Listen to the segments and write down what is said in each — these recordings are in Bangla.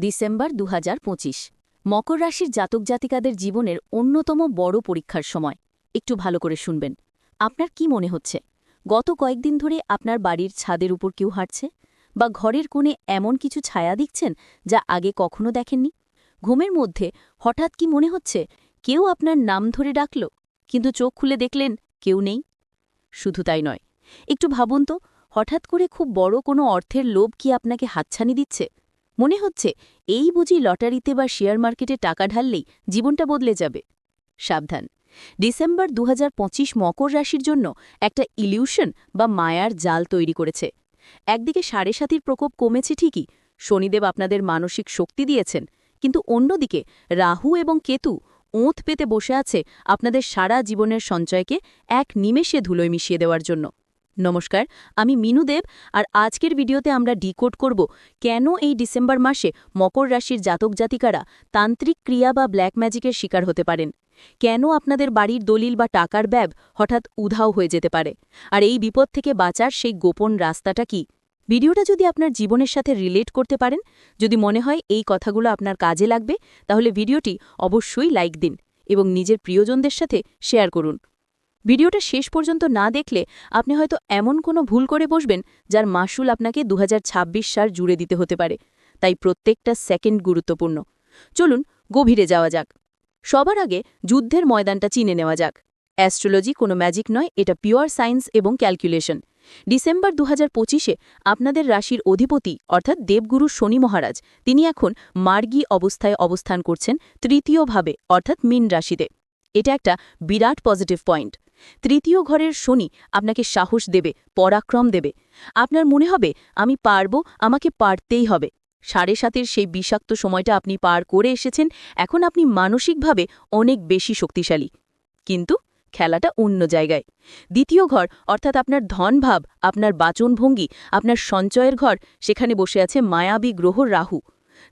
ডিসেম্বর দু হাজার পঁচিশ। মকর রাশির জাতক জাতিকাদের জীবনের অন্যতম বড় পরীক্ষার সময়। একটু ভালো করে শুনবেন। আপনার কি মনে হচ্ছে? গত কয়েকদিন ধরে আপনার বাড়ির ছাদের উপর কেউ হাঁটছে? বা ঘরের কোণে এমন কিছু ছায়া দেখছেন যা আগে কখনো দেখেননি? ঘুমের মধ্যে হঠাৎ কি মনে হচ্ছে, কেউ আপনার নাম ধরে ডাকল, কিন্তু চোখ খুলে দেখলেন কেউ নেই? শুধু তাই নয়। একটু ভাবুন তো, হঠাৎ করে খুব বড় কোনো অর্থের লোভ কি আপনাকে হাতছানি দিচ্ছে? মনে হচ্ছে এই বুঝি লটারিতে বা শেয়ার মার্কেটে টাকা ঢাললেই জীবনটা বদলে যাবে। সাবধান। ডিসেম্বর দু হাজার পঁচিশ মকর রাশির জন্য একটা ইলিউশন বা মায়ার জাল তৈরি করেছে। একদিকে সাড়ে সাতির প্রকোপ কমেছে ঠিকই, শনিদেব আপনাদের মানসিক শক্তি দিয়েছেন, কিন্তু অন্যদিকে রাহু এবং কেতু ওঁত পেতে বসে আছে আপনাদের সারা জীবনের সঞ্চয়কে এক নিমেষে ধুলোয় মিশিয়ে দেওয়ার জন্য। নমস্কার, আমি মিনু দেব আর আজকের ভিডিওতে আমরা ডিকোড করব কেন এই ডিসেম্বর মাসে মকর রাশির জাতক জাতিকারা তান্ত্রিক ক্রিয়া বা ব্ল্যাক ম্যাজিকের শিকার হতে পারেন? কেন আপনাদের বাড়ির দলিল বা টাকার ব্যাব হঠাৎ উধাও হয়ে যেতে পারে? আর এই বিপদ থেকে বাঁচার সেই গোপন রাস্তাটা কি? ভিডিওটা যদি আপনার জীবনের সাথে রিলেট করতে পারেন, যদি মনে হয় এই কথাগুলো আপনার কাজে লাগবে, তাহলে ভিডিওটি অবশ্যই লাইক দিন এবং নিজের প্রিয়জনদের সাথে শেয়ার করুন। ভিডিওটা শেষ পর্যন্ত না দেখলে আপনি হয়তো এমন কোনো ভুল করে বসবেন যার মাসুল আপনাকে দুহাজার ছাব্বিশ সাল জুড়ে দিতে হতে পারে। তাই প্রত্যেকটা সেকেন্ড গুরুত্বপূর্ণ। চলুন, গভীরে যাওয়া যাক। সবার আগে যুদ্ধের ময়দানটা চিনে নেওয়া যাক। অ্যাস্ট্রোলজি কোনো ম্যাজিক নয়, এটা পিওর সায়েন্স এবং ক্যালকুলেশন। ডিসেম্বর দু পঁচিশে আপনাদের রাশির অধিপতি, অর্থাৎ দেবগুরু শনি মহারাজ, তিনি এখন মার্গী অবস্থায় অবস্থান করছেন তৃতীয়ভাবে, অর্থাৎ মিন রাশিতে। এটা একটা বিরাট পজিটিভ পয়েন্ট। তৃতীয় ঘরের শনি আপনাকে সাহস দেবে, পরাক্রম দেবে। আপনার মনে হবে, আমি পারব, আমাকে পারতেই হবে। সাড়ে সাতের সেই বিষাক্ত সময়টা আপনি পার করে এসেছেন, এখন আপনি মানসিকভাবে অনেক বেশি শক্তিশালী। কিন্তু খেলাটা অন্য জায়গায়। দ্বিতীয় ঘর, অর্থাৎ আপনার ধনভাব, আপনার বাচনভঙ্গি, আপনার সঞ্চয়ের ঘর, সেখানে বসে আছে মায়াবী গ্রহ রাহু।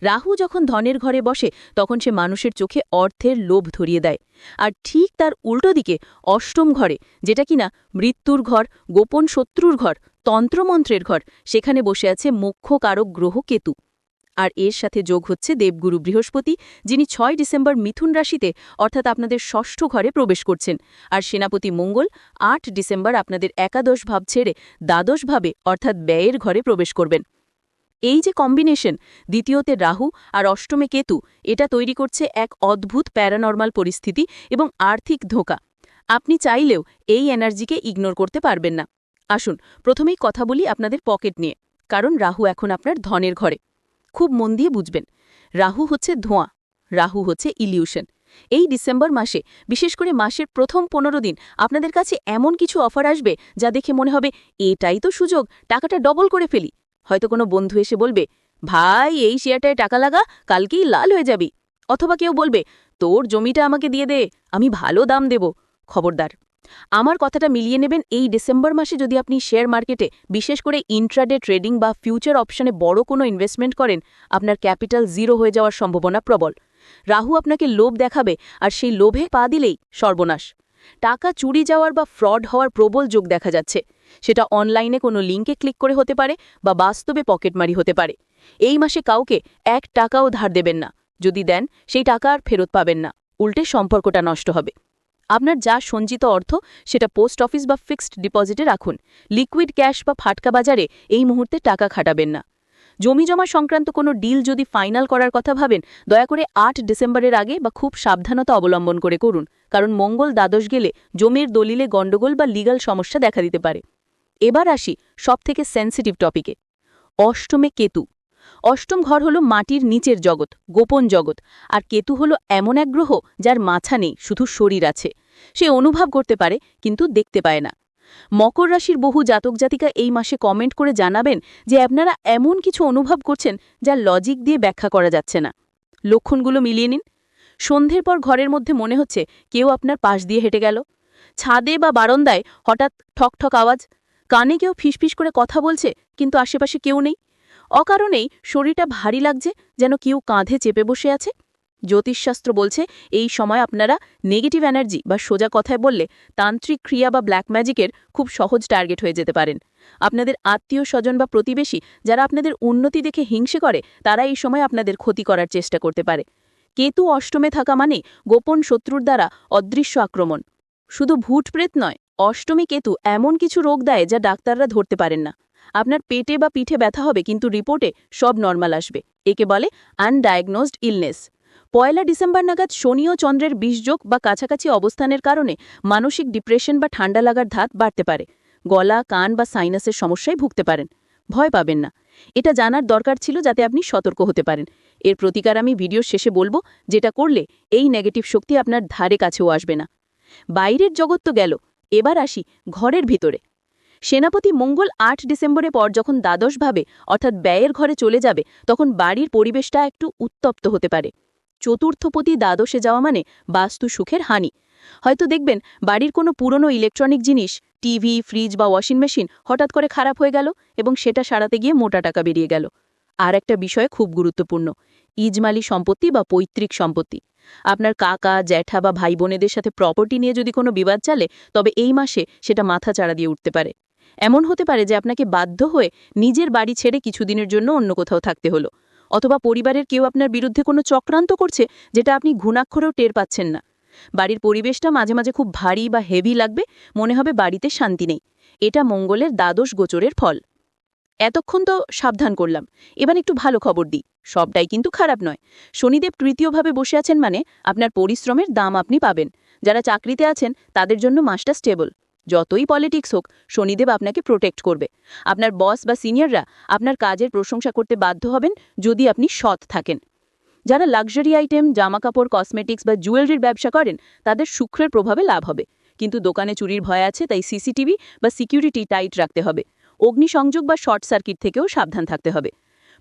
রাহু যখন ধনের ঘরে বসে, তখন সে মানুষের চোখে অর্থের লোভ ধরিয়ে দেয়। আর ঠিক তার উল্টো দিকে, অষ্টম ঘরে, যেটা কিনা মৃত্যুর ঘর, গোপন শত্রুর ঘর, তন্ত্রমন্ত্রের ঘর, সেখানে বসে আছে মুখ্য কারক গ্রহ কেতু। আর এর সাথে যোগ হচ্ছে দেবগুরু বৃহস্পতি, যিনি ছয় ডিসেম্বর মিথুন রাশিতে, অর্থাৎ আপনাদের ষষ্ঠ ঘরে প্রবেশ করছেন। আর সেনাপতি মঙ্গল, আট ডিসেম্বর আপনাদের একাদশ ভাব ছেড়ে, দ্বাদশ ভাবে, অর্থাৎ ব্যয়ের ঘরে প্রবেশ করবেন। এই যে কম্বিনেশন, দ্বিতীয়তে রাহু আর অষ্টমে কেতু, এটা তৈরি করছে এক অদ্ভুত প্যারানর্মাল পরিস্থিতি এবং আর্থিক ধোকা। আপনি চাইলেও এই এনার্জিকে ইগনোর করতে পারবেন না। আসুন, প্রথমেই কথা বলি আপনাদের পকেট নিয়ে, কারণ রাহু এখন আপনার ধনের ঘরে। খুব মন দিয়ে বুঝবেন, রাহু হচ্ছে ধোঁয়া, রাহু হচ্ছে ইলিউশন। এই ডিসেম্বর মাসে, বিশেষ করে মাসের প্রথম পনেরো দিন, আপনাদের কাছে এমন কিছু অফার আসবে যা দেখে মনে হবে, এটাই তো সুযোগ, টাকাটা ডবল করে ফেলি। হয়তো কোনো বন্ধু এসে বলবে, ভাই, এই শেয়ারটায় টাকা লাগা কালকেই লাল হয়ে যাবি। অথবা কেউ বলবে, তোর জমিটা আমাকে দিয়ে দে, আমি ভালো দাম দেব। খবরদার। আমার কথাটা মিলিয়ে নেবেন এই ডিসেম্বর মাসে যদি আপনি শেয়ার মার্কেটে বিশেষ করে ইন্ট্রাডে ট্রেডিং বা ফিউচার অপশনে বড় কোনো ইনভেস্টমেন্ট করেন, আপনার ক্যাপিটাল জিরো হয়ে যাওয়ার সম্ভাবনা প্রবল। রাহু আপনাকে লোভ দেখাবে আর সেই লোভে পা দিলেই সর্বনাশ। টাকা চুরি যাওয়ার বা ফ্রড হওয়ার প্রবল যোগ দেখা যাচ্ছে। সেটা অনলাইনে কোনো লিঙ্কে ক্লিক করে হতে পারে বা বাস্তবে পকেটমারি হতে পারে। এই মাসে কাউকে এক টাকাও ধার দেবেন না। যদি দেন, সেই টাকা আর ফেরত পাবেন না। উল্টে সম্পর্কটা নষ্ট হবে। আপনার যা সঞ্চিত অর্থ, সেটা পোস্ট অফিস বা ফিক্সড ডিপোজিটে রাখুন। লিকুইড ক্যাশ বা ফাটকা বাজারে এই মুহূর্তে টাকা খাটাবেন না। জমি জমা সংক্রান্ত কোনো ডিল যদি ফাইনাল করার কথা ভাবেন, দয়া করে আট ডিসেম্বরের আগে বা খুব সাবধানতা অবলম্বন করে করুন। কারণ মঙ্গল দ্বাদশ গেলে জমির দলিলে গণ্ডগোল বা লিগাল সমস্যা দেখা দিতে পারে। এবার আসি সবথেকে সেন্সিটিভ টপিকে অষ্টমে কেতু। অষ্টম ঘর হল মাটির নিচের জগৎ, গোপন জগৎ, আর কেতু হল এমন এক গ্রহ যার মাথা নেই, শুধু শরীর আছে। সে অনুভব করতে পারে, কিন্তু দেখতে পায় না। মকর রাশির বহু জাতক জাতিকা এই মাসে কমেন্ট করে জানাবেন যে আপনারা এমন কিছু অনুভব করছেন যা লজিক দিয়ে ব্যাখ্যা করা যাচ্ছে না। লক্ষণগুলো মিলিয়ে নিন। সন্ধ্যের পর ঘরের মধ্যে মনে হচ্ছে কেউ আপনার পাশ দিয়ে হেঁটে গেল। ছাদে বা বারন্দায় হঠাৎ ঠক ঠক আওয়াজ কানে কেউ ফিসফিস করে কথা বলছে, কিন্তু আশেপাশে কেউ নেই। অকারণেই শরীরটা ভারী লাগছে, যেন কেউ কাঁধে চেপে বসে আছে। জ্যোতিষশাস্ত্র বলছে, এই সময় আপনারা নেগেটিভ এনার্জি বা সোজা কথায় বললে তান্ত্রিক ক্রিয়া বা ব্ল্যাক ম্যাজিকের খুব সহজ টার্গেট হয়ে যেতে পারেন। আপনাদের আত্মীয় স্বজন বা প্রতিবেশী যারা আপনাদের উন্নতি দেখে হিংসে করে, তারা এই সময় আপনাদের ক্ষতি করার চেষ্টা করতে পারে। কেতু অষ্টমে থাকা মানে গোপন শত্রুর দ্বারা অদৃশ্য আক্রমণ। শুধু ভূতপ্রেত নয় অষ্টমী কেতু এমন কিছু রোগ দেয় যা ডাক্তাররা ধরতে পারেন না। আপনার পেটে বা পিঠে ব্যথা হবে, কিন্তু রিপোর্টে সব নর্মাল আসবে। একে বলে আনডায়াগনোজড ইলনেস। পয়লা ডিসেম্বর নাগাদ শনি ও চন্দ্রের বিষযোগ বা কাছাকাছি অবস্থানের কারণে মানসিক ডিপ্রেশন বা ঠান্ডা লাগার ধাত বাড়তে পারে। গলা, কান বা সাইনাসের সমস্যায় ভুগতে পারেন। ভয় পাবেন না। এটা জানার দরকার ছিল যাতে আপনি সতর্ক হতে পারেন। এর প্রতিকার আমি ভিডিওর শেষে বলব, যেটা করলে এই নেগেটিভ শক্তি আপনার ধারে কাছেও আসবে না। বাইরের জগৎ তো গেল। এবার আসি ঘরের ভিতরে। সেনাপতি মঙ্গল আট ডিসেম্বরের পর যখন দ্বাদশভাবে, অর্থাৎ ব্যয়ের ঘরে চলে যাবে, তখন বাড়ির পরিবেশটা একটু উত্তপ্ত হতে পারে। চতুর্থপতি দ্বাদশে যাওয়া মানে বাস্তু সুখের হানি। হয়তো দেখবেন, বাড়ির কোনো পুরনো ইলেকট্রনিক জিনিস, টিভি, ফ্রিজ বা ওয়াশিং মেশিন হঠাৎ করে খারাপ হয়ে গেল এবং সেটা সারাতে গিয়ে মোটা টাকা বেরিয়ে গেল। আর একটা বিষয় খুব গুরুত্বপূর্ণ, ইজমালি সম্পত্তি বা পৈতৃক সম্পত্তি। আপনার কাকা, জ্যাঠা বা ভাই বোনেদের সাথে প্রপার্টি নিয়ে যদি কোনো বিবাদ চলে, তবে এই মাসে সেটা মাথা চাড়া দিয়ে উঠতে পারে। এমন হতে পারে যে আপনাকে বাধ্য হয়ে নিজের বাড়ি ছেড়ে কিছুদিনের জন্য অন্য কোথাও থাকতে হলো, অথবা পরিবারের কেউ আপনার বিরুদ্ধে কোনো চক্রান্ত করছে যেটা আপনি ঘুণাক্ষরেও টের পাচ্ছেন না। বাড়ির পরিবেশটা মাঝে মাঝে খুব ভারী বা হেভি লাগবে, মনে হবে বাড়িতে শান্তি নেই। এটা মঙ্গলের দ্বাদশ গোচরের ফল। এতক্ষণ তো সাবধান করলাম। এবার একটু ভালো খবর দিই। সবটাই কিন্তু খারাপ নয়। শনিদেব তৃতীয়ভাবে বসে আছেন মানে আপনার পরিশ্রমের দাম আপনি পাবেন। যারা চাকরিতে আছেন, তাদের জন্য মাসটা স্টেবল যতই পলিটিক্স হোক, শনিদেব আপনাকে প্রোটেক্ট করবে। আপনার বস বা সিনিয়ররা আপনার কাজের প্রশংসা করতে বাধ্য হবেন যদি আপনি সৎ থাকেন। যারা লাক্সারি আইটেম জামাকাপড় কসমেটিক্স বা জুয়েলারির ব্যবসা করেন, তাদের শুক্রের প্রভাবে লাভ হবে। কিন্তু দোকানে চুরির ভয় আছে, তাই সিসিটিভি বা সিকিউরিটি টাইট রাখতে হবে। অগ্নিসংযোগ বা শর্ট সার্কিট থেকেও সাবধান থাকতে হবে।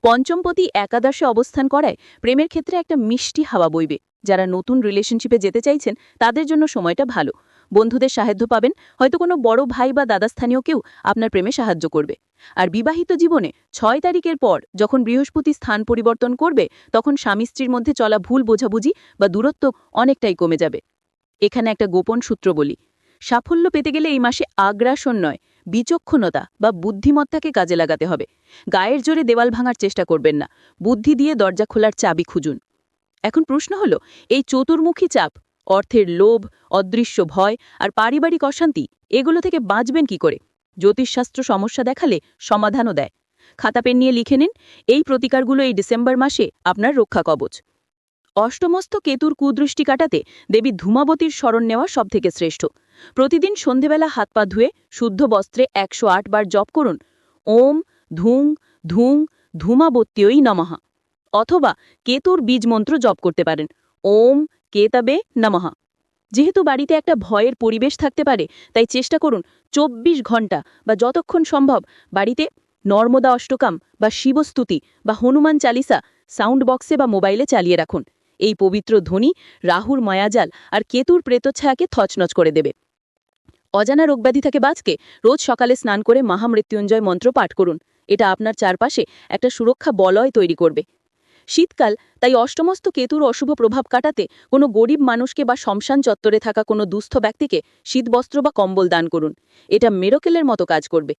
পঞ্চমপতি একাদশে অবস্থান করায় প্রেমের ক্ষেত্রে একটা মিষ্টি হাওয়া বইবে। যারা নতুন রিলেশনশিপে যেতে চাইছেন, তাদের জন্য সময়টা ভালো। বন্ধুদের সাহায্য পাবেন, হয়তো কোনো বড় ভাই বা দাদাস্থানীয় কেউ আপনার প্রেমে সাহায্য করবে। আর বিবাহিত জীবনে ছয় তারিখের পর যখন বৃহস্পতি স্থান পরিবর্তন করবে, তখন স্বামী স্ত্রীর মধ্যে চলা ভুল বোঝাবুঝি বা দূরত্ব অনেকটাই কমে যাবে। এখানে একটা গোপন সূত্র বলি। সাফল্য পেতে গেলে এই মাসে আগ্রাসন নয়। বিচক্ষণতা বা বুদ্ধিমত্তাকে কাজে লাগাতে হবে। গায়ের জোরে দেওয়াল ভাঙার চেষ্টা করবেন না। বুদ্ধি দিয়ে দরজা খোলার চাবি খুঁজুন। এখন প্রশ্ন হল, এই চতুর্মুখী চাপ, অর্থের লোভ, অদৃশ্য ভয় আর পারিবারিক অশান্তি, এগুলো থেকে বাঁচবেন কি করে? জ্যোতিষশাস্ত্র সমস্যা দেখালে সমাধানও দেয়। খাতা পেন নিয়ে লিখে নিন। এই প্রতিকারগুলো এই ডিসেম্বর মাসে আপনার রক্ষা কবচ। অষ্টমস্ত কেতুর কুদৃষ্টি কাটাতে দেবী ধূমাবতীর স্মরণ নেওয়া সবথেকে শ্রেষ্ঠ। প্রতিদিন সন্ধেবেলা হাত পা ধুয়ে শুদ্ধ বস্ত্রে একশো আট বার জপ করুন। ওম, ধুং ধুং ধূমাবত্যই নমহা অথবা কেতুর বীজ মন্ত্র জপ করতে পারেন। ওম, কেতাবে নমহা যেহেতু বাড়িতে একটা ভয়ের পরিবেশ থাকতে পারে, তাই চেষ্টা করুন চব্বিশ ঘণ্টা বা যতক্ষণ সম্ভব বাড়িতে নর্মদা অষ্টকাম বা শিবস্তুতি বা হনুমান চালিসা সাউন্ড বক্সে বা মোবাইলে চালিয়ে রাখুন। এই পবিত্র ধ্বনি রাহুর মায়াজাল আর কেতুর প্রেতচ্ছায়াকে থচনচ করে দেবে। অজানা রোগব্যাধি থেকে বাঁচকে রোজ সকালে স্নান করে মহামৃত্যুঞ্জয় মন্ত্র পাঠ করুন। এটা আপনার চারপাশে একটা সুরক্ষা বলয় তৈরি করবে। শীতকাল, তাই অষ্টমস্ত কেতুর অশুভ প্রভাব কাটাতে কোনো গরিব মানুষকে বা শ্মশান চত্বরে থাকা কোনো দুস্থ ব্যক্তিকে শীতবস্ত্র বা কম্বল দান করুন। এটা মেরোকেলের মতো কাজ করবে।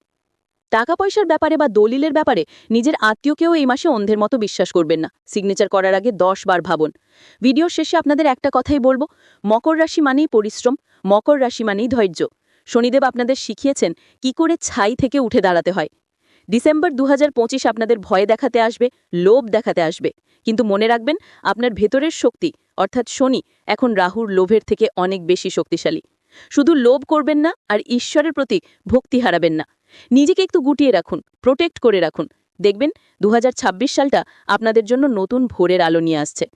টাকা পয়সার ব্যাপারে বা দলিলের ব্যাপারে নিজের আত্মীয়কেও এই মাসে অন্ধের মতো বিশ্বাস করবেন না। সিগনেচার করার আগে দশ বার ভাবুন। ভিডিওর শেষে আপনাদের একটা কথাই বলব, মকর রাশি মানেই পরিশ্রম, মকর রাশি মানেই ধৈর্য। শনিদেব আপনাদের শিখিয়েছেন কি করে ছাই থেকে উঠে দাঁড়াতে হয়। ডিসেম্বর দু হাজার পঁচিশ আপনাদের ভয় দেখাতে আসবে, লোভ দেখাতে আসবে। কিন্তু মনে রাখবেন, আপনার ভেতরের শক্তি, অর্থাৎ শনি, এখন রাহুর লোভের থেকে অনেক বেশি শক্তিশালী। শুধু লোভ করবেন না, আর ঈশ্বরের প্রতি ভক্তি হারাবেন না। নিজেকে একটু গুটিয়ে রাখুন প্রোটেক্ট করে রাখুন। দেখবেন দু হাজার ছাব্বিশ সালটা আপনাদের জন্য নতুন ভোরের আলো নিয়ে আসছে।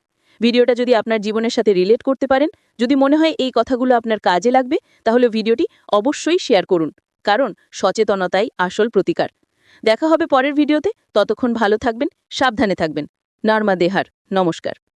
ভিডিওটা যদি আপনার জীবনের সাথে রিলেট করতে পারেন, যদি মনে হয় এই কথাগুলো আপনার কাজে লাগবে, তাহলে ভিডিওটি অবশ্যই শেয়ার করুন। কারণ, সচেতনতাই আসল প্রতিকার। দেখা হবে পরের ভিডিওতে। ততক্ষণ ভালো থাকবেন, সাবধানে থাকবেন। নর্মা দেহার। নমস্কার।